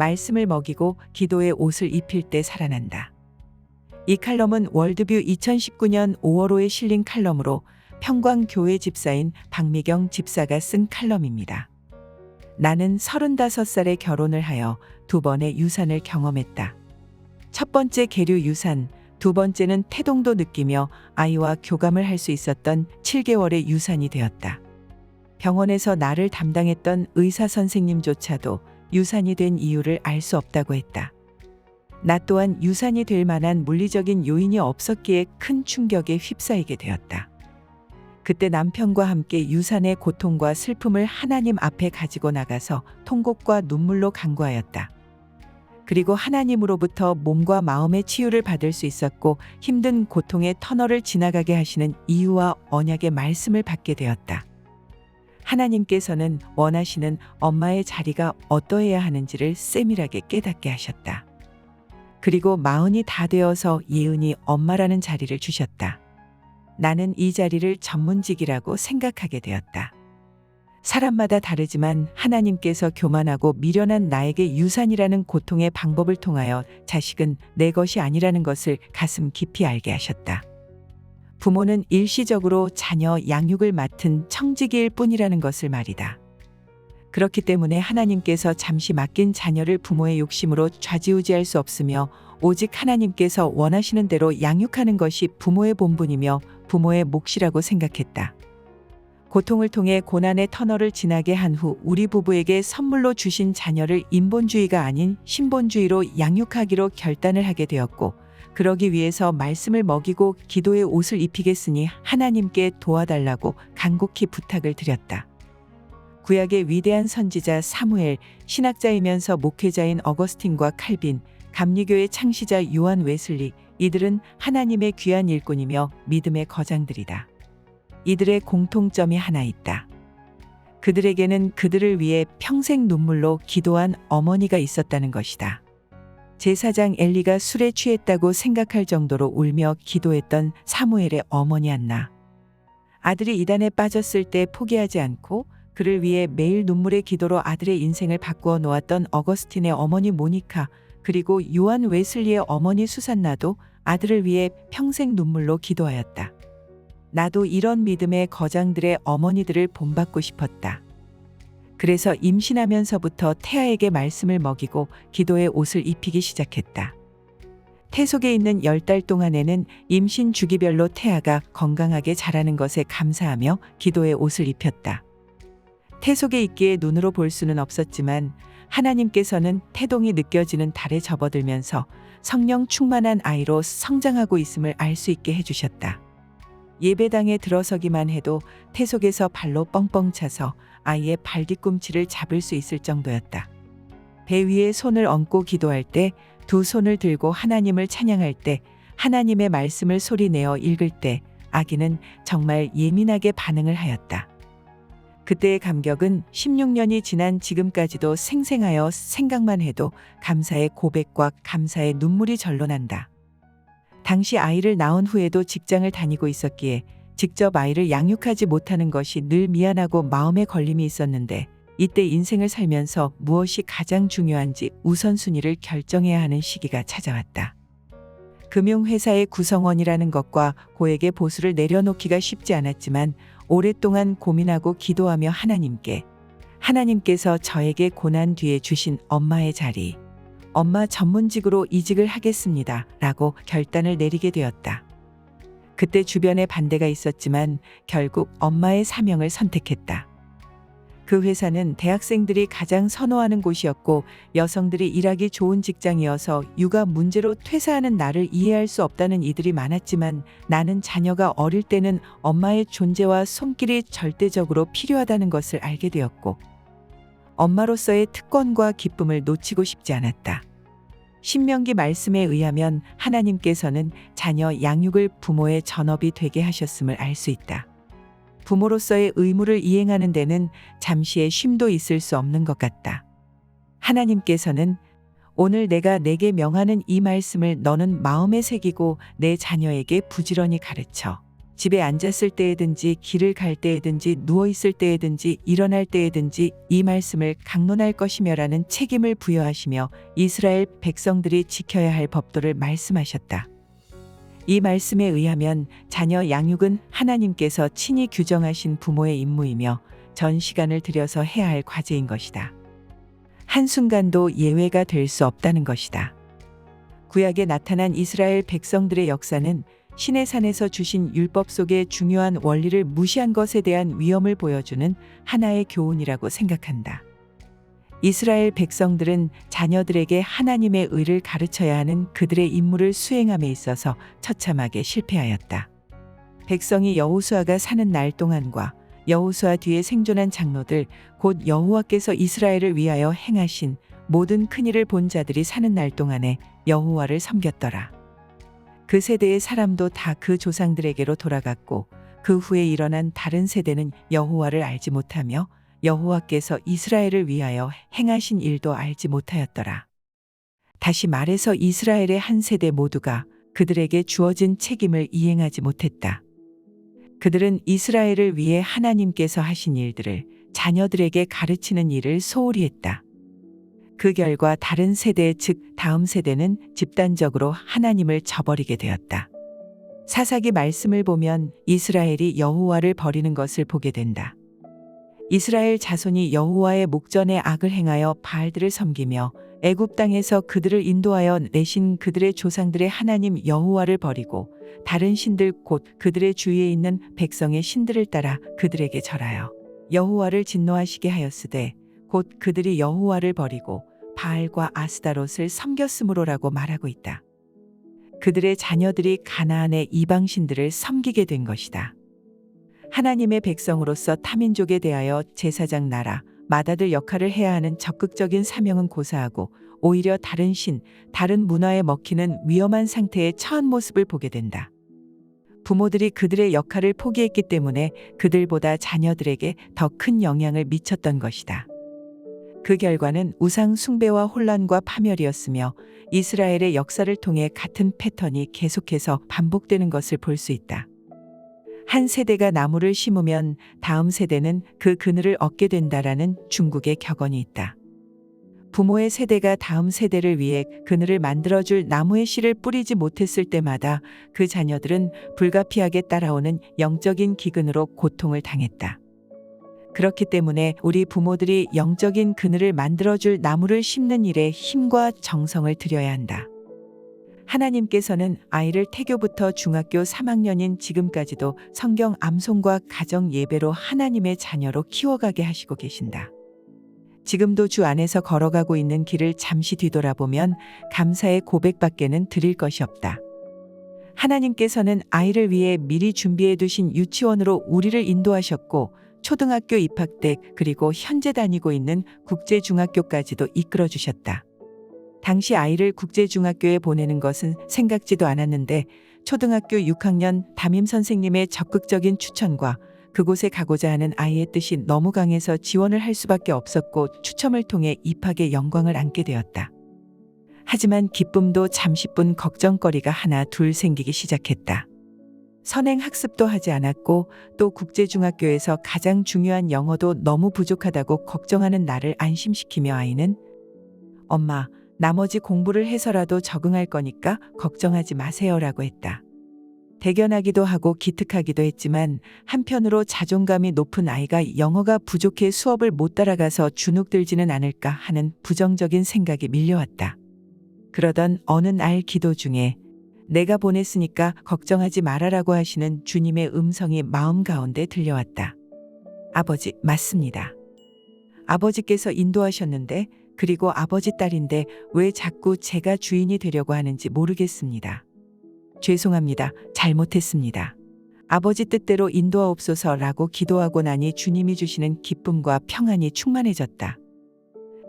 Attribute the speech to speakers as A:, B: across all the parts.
A: 말씀을 먹이고 기도의 옷을 입힐 때 살아난다. 이 칼럼은 월드뷰 2019년 5월호에 실린 칼럼으로 평광교회 집사인 박미경 집사가 쓴 칼럼입니다. 나는 35살에 결혼을 하여 두 번의 유산을 경험했다. 첫 번째 계류 유산, 두 번째는 태동도 느끼며 아이와 교감을 할 수 있었던 7개월의 유산이 되었다. 병원에서 나를 담당했던 의사 선생님조차도 유산이 된 이유를 알 수 없다고 했다. 나 또한 유산이 될 만한 물리적인 요인이 없었기에 큰 충격에 휩싸이게 되었다. 그때 남편과 함께 유산의 고통과 슬픔을 하나님 앞에 가지고 나가서 통곡과 눈물로 간구하였다. 그리고 하나님으로부터 몸과 마음의 치유를 받을 수 있었고 힘든 고통의 터널을 지나가게 하시는 이유와 언약의 말씀을 받게 되었다. 하나님께서는 원하시는 엄마의 자리가 어떠해야 하는지를 세밀하게 깨닫게 하셨다. 그리고 마흔이 다 되어서 예은이 엄마라는 자리를 주셨다. 나는 이 자리를 전문직이라고 생각하게 되었다. 사람마다 다르지만 하나님께서 교만하고 미련한 나에게 유산이라는 고통의 방법을 통하여 자식은 내 것이 아니라는 것을 가슴 깊이 알게 하셨다. 부모는 일시적으로 자녀 양육을 맡은 청지기일 뿐이라는 것을 말이다. 그렇기 때문에 하나님께서 잠시 맡긴 자녀를 부모의 욕심으로 좌지우지할 수 없으며 오직 하나님께서 원하시는 대로 양육하는 것이 부모의 본분이며 부모의 몫이라고 생각했다. 고통을 통해 고난의 터널을 지나게 한 후 우리 부부에게 선물로 주신 자녀를 인본주의가 아닌 신본주의로 양육하기로 결단을 하게 되었고 그러기 위해서 말씀을 먹이고 기도의 옷을 입히겠으니 하나님께 도와달라고 간곡히 부탁을 드렸다. 구약의 위대한 선지자 사무엘, 신학자이면서 목회자인 어거스틴과 칼빈, 감리교의 창시자 요한 웨슬리, 이들은 하나님의 귀한 일꾼이며 믿음의 거장들이다. 이들의 공통점이 하나 있다. 그들에게는 그들을 위해 평생 눈물로 기도한 어머니가 있었다는 것이다. 제사장 엘리가 술에 취했다고 생각할 정도로 울며 기도했던 사무엘의 어머니 안나. 아들이 이단에 빠졌을 때 포기하지 않고 그를 위해 매일 눈물의 기도로 아들의 인생을 바꾸어 놓았던 어거스틴의 어머니 모니카, 그리고 요한 웨슬리의 어머니 수산나도 아들을 위해 평생 눈물로 기도하였다. 나도 이런 믿음의 거장들의 어머니들을 본받고 싶었다. 그래서 임신하면서부터 태아에게 말씀을 먹이고 기도의 옷을 입히기 시작했다. 태속에 있는 열달 동안에는 임신 주기별로 태아가 건강하게 자라는 것에 감사하며 기도의 옷을 입혔다. 태속에 있기에 눈으로 볼 수는 없었지만 하나님께서는 태동이 느껴지는 달에 접어들면서 성령 충만한 아이로 성장하고 있음을 알 수 있게 해주셨다. 예배당에 들어서기만 해도 태속에서 발로 뻥뻥 차서 아이의 발 뒤꿈치를 잡을 수 있을 정도였다. 배 위에 손을 얹고 기도할 때, 두 손을 들고 하나님을 찬양할 때, 하나님의 말씀을 소리내어 읽을 때, 아기는 정말 예민하게 반응을 하였다. 그때의 감격은 16년이 지난 지금까지도 생생하여 생각만 해도 감사의 고백과 감사의 눈물이 절로 난다. 당시 아이를 낳은 후에도 직장을 다니고 있었기에 직접 아이를 양육하지 못하는 것이 늘 미안하고 마음에 걸림이 있었는데 이때 인생을 살면서 무엇이 가장 중요한지 우선순위를 결정해야 하는 시기가 찾아왔다. 금융회사의 구성원이라는 것과 고액의 보수를 내려놓기가 쉽지 않았지만 오랫동안 고민하고 기도하며 하나님께 하나님께서 저에게 고난 뒤에 주신 엄마의 자리, 엄마 전문직으로 이직을 하겠습니다. 라고 결단을 내리게 되었다. 그때 주변에 반대가 있었지만 결국 엄마의 사명을 선택했다. 그 회사는 대학생들이 가장 선호하는 곳이었고 여성들이 일하기 좋은 직장이어서 육아 문제로 퇴사하는 나를 이해할 수 없다는 이들이 많았지만 나는 자녀가 어릴 때는 엄마의 존재와 손길이 절대적으로 필요하다는 것을 알게 되었고 엄마로서의 특권과 기쁨을 놓치고 싶지 않았다. 신명기 말씀에 의하면 하나님께서는 자녀 양육을 부모의 전업이 되게 하셨음을 알 수 있다. 부모로서의 의무를 이행하는 데는 잠시의 쉼도 있을 수 없는 것 같다. 하나님께서는 오늘 내가 내게 명하는 이 말씀을 너는 마음에 새기고 내 자녀에게 부지런히 가르쳐 집에 앉았을 때에든지 길을 갈 때에든지 누워 있을 때에든지 일어날 때에든지 이 말씀을 강론할 것이며라는 책임을 부여하시며 이스라엘 백성들이 지켜야 할 법도를 말씀하셨다. 이 말씀에 의하면 자녀 양육은 하나님께서 친히 규정하신 부모의 임무이며 전 시간을 들여서 해야 할 과제인 것이다. 한순간도 예외가 될 수 없다는 것이다. 구약에 나타난 이스라엘 백성들의 역사는 신의 산에서 주신 율법 속의 중요한 원리를 무시한 것에 대한 위험을 보여주는 하나의 교훈이라고 생각한다. 이스라엘 백성들은 자녀들에게 하나님의 의를 가르쳐야 하는 그들의 임무를 수행함에 있어서 처참하게 실패하였다. 백성이 여호수아가 사는 날 동안과 여호수아 뒤에 생존한 장로들 곧 여호와께서 이스라엘을 위하여 행하신 모든 큰 일을 본 자들이 사는 날 동안에 여호와를 섬겼더라. 그 세대의 사람도 다 그 조상들에게로 돌아갔고 그 후에 일어난 다른 세대는 여호와를 알지 못하며 여호와께서 이스라엘을 위하여 행하신 일도 알지 못하였더라. 다시 말해서 이스라엘의 한 세대 모두가 그들에게 주어진 책임을 이행하지 못했다. 그들은 이스라엘을 위해 하나님께서 하신 일들을 자녀들에게 가르치는 일을 소홀히 했다. 그 결과 다른 세대 즉 다음 세대는 집단적으로 하나님을 저버리게 되었다. 사사기 말씀을 보면 이스라엘이 여호와를 버리는 것을 보게 된다. 이스라엘 자손이 여호와의 목전에 악을 행하여 바알들을 섬기며 애굽 땅에서 그들을 인도하여 내신 그들의 조상들의 하나님 여호와를 버리고 다른 신들 곧 그들의 주위에 있는 백성의 신들을 따라 그들에게 절하여 여호와를 진노하시게 하였으되 곧 그들이 여호와를 버리고 바알과 아스다롯을 섬겼으므로라고 말하고 있다. 그들의 자녀들이 가나안의 이방 신들을 섬기게 된 것이다. 하나님의 백성으로서 타민족에 대하여 제사장 나라, 마다들 역할을 해야 하는 적극적인 사명은 고사하고 오히려 다른 신, 다른 문화에 먹히는 위험한 상태의 처한 모습을 보게 된다. 부모들이 그들의 역할을 포기했기 때문에 그들보다 자녀들에게 더 큰 영향을 미쳤던 것이다. 그 결과는 우상 숭배와 혼란과 파멸이었으며 이스라엘의 역사를 통해 같은 패턴이 계속해서 반복되는 것을 볼 수 있다. 한 세대가 나무를 심으면 다음 세대는 그 그늘을 얻게 된다라는 중국의 격언이 있다. 부모의 세대가 다음 세대를 위해 그늘을 만들어줄 나무의 씨를 뿌리지 못했을 때마다 그 자녀들은 불가피하게 따라오는 영적인 기근으로 고통을 당했다. 그렇기 때문에 우리 부모들이 영적인 그늘을 만들어줄 나무를 심는 일에 힘과 정성을 들여야 한다. 하나님께서는 아이를 태교부터 중학교 3학년인 지금까지도 성경 암송과 가정 예배로 하나님의 자녀로 키워가게 하시고 계신다. 지금도 주 안에서 걸어가고 있는 길을 잠시 뒤돌아보면 감사의 고백밖에는 드릴 것이 없다. 하나님께서는 아이를 위해 미리 준비해 두신 유치원으로 우리를 인도하셨고 초등학교 입학 때 그리고 현재 다니고 있는 국제중학교까지도 이끌어 주셨다. 당시 아이를 국제중학교에 보내는 것은 생각지도 않았는데 초등학교 6학년 담임 선생님의 적극적인 추천과 그곳에 가고자 하는 아이의 뜻이 너무 강해서 지원을 할 수밖에 없었고 추첨을 통해 입학의 영광을 안게 되었다. 하지만 기쁨도 잠시뿐 걱정거리가 하나 둘 생기기 시작했다. 선행 학습도 하지 않았고 또 국제중학교에서 가장 중요한 영어도 너무 부족하다고 걱정하는 나를 안심시키며 아이는 엄마, 나머지 공부를 해서라도 적응할 거니까 걱정하지 마세요라고 했다. 대견하기도 하고 기특하기도 했지만 한편으로 자존감이 높은 아이가 영어가 부족해 수업을 못 따라가서 주눅들지는 않을까 하는 부정적인 생각이 밀려왔다. 그러던 어느 날 기도 중에 내가 보냈으니까 걱정하지 말아라고 하시는 주님의 음성이 마음 가운데 들려왔다. 아버지, 맞습니다. 아버지께서 인도하셨는데 그리고 아버지 딸인데 왜 자꾸 제가 주인이 되려고 하는지 모르겠습니다. 죄송합니다. 잘못했습니다. 아버지 뜻대로 인도하옵소서라고 기도하고 나니 주님이 주시는 기쁨과 평안이 충만해졌다.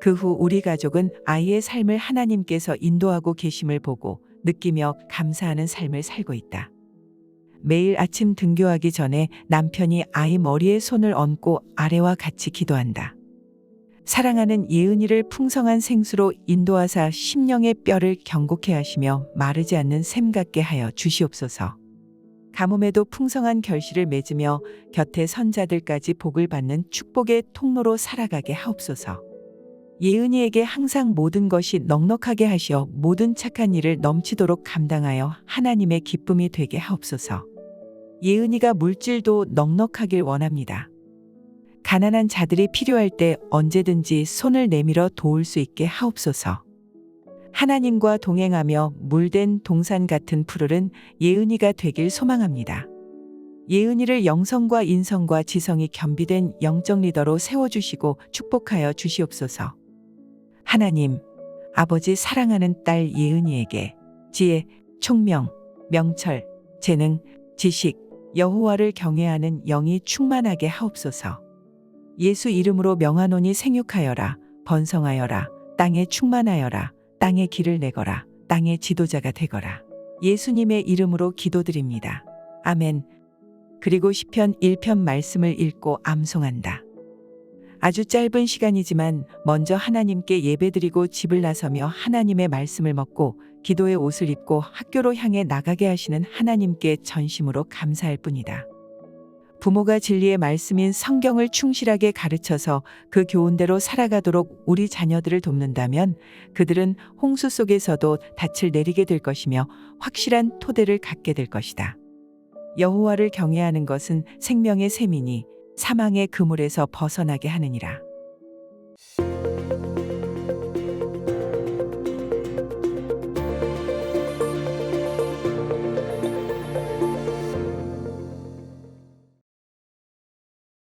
A: 그 후 우리 가족은 아이의 삶을 하나님께서 인도하고 계심을 보고 느끼며 감사하는 삶을 살고 있다. 매일 아침 등교하기 전에 남편이 아이 머리에 손을 얹고 아래와 같이 기도한다. 사랑하는 예은이를 풍성한 생수로 인도하사 심령의 뼈를 경곡해 하시며 마르지 않는 샘 같게 하여 주시옵소서. 가뭄에도 풍성한 결실을 맺으며 곁에 선자들까지 복을 받는 축복의 통로로 살아가게 하옵소서. 예은이에게 항상 모든 것이 넉넉하게 하시어 모든 착한 일을 넘치도록 감당하여 하나님의 기쁨이 되게 하옵소서. 예은이가 물질도 넉넉하길 원합니다. 가난한 자들이 필요할 때 언제든지 손을 내밀어 도울 수 있게 하옵소서. 하나님과 동행하며 물된 동산 같은 푸르른 예은이가 되길 소망합니다. 예은이를 영성과 인성과 지성이 겸비된 영적 리더로 세워주시고 축복하여 주시옵소서. 하나님, 아버지 사랑하는 딸 예은이에게 지혜, 총명, 명철, 재능, 지식, 여호와를 경외하는 영이 충만하게 하옵소서. 예수 이름으로 명하노니 생육하여라, 번성하여라, 땅에 충만하여라, 땅에 길을 내거라, 땅의 지도자가 되거라. 예수님의 이름으로 기도드립니다. 아멘. 그리고 시편 1편 말씀을 읽고 암송한다. 아주 짧은 시간이지만 먼저 하나님께 예배드리고 집을 나서며 하나님의 말씀을 먹고 기도의 옷을 입고 학교로 향해 나가게 하시는 하나님께 전심으로 감사할 뿐이다. 부모가 진리의 말씀인 성경을 충실하게 가르쳐서 그 교훈대로 살아가도록 우리 자녀들을 돕는다면 그들은 홍수 속에서도 닻을 내리게 될 것이며 확실한 토대를 갖게 될 것이다. 여호와를 경외하는 것은 생명의 셈이니 사망의 그물에서 벗어나게 하느니라.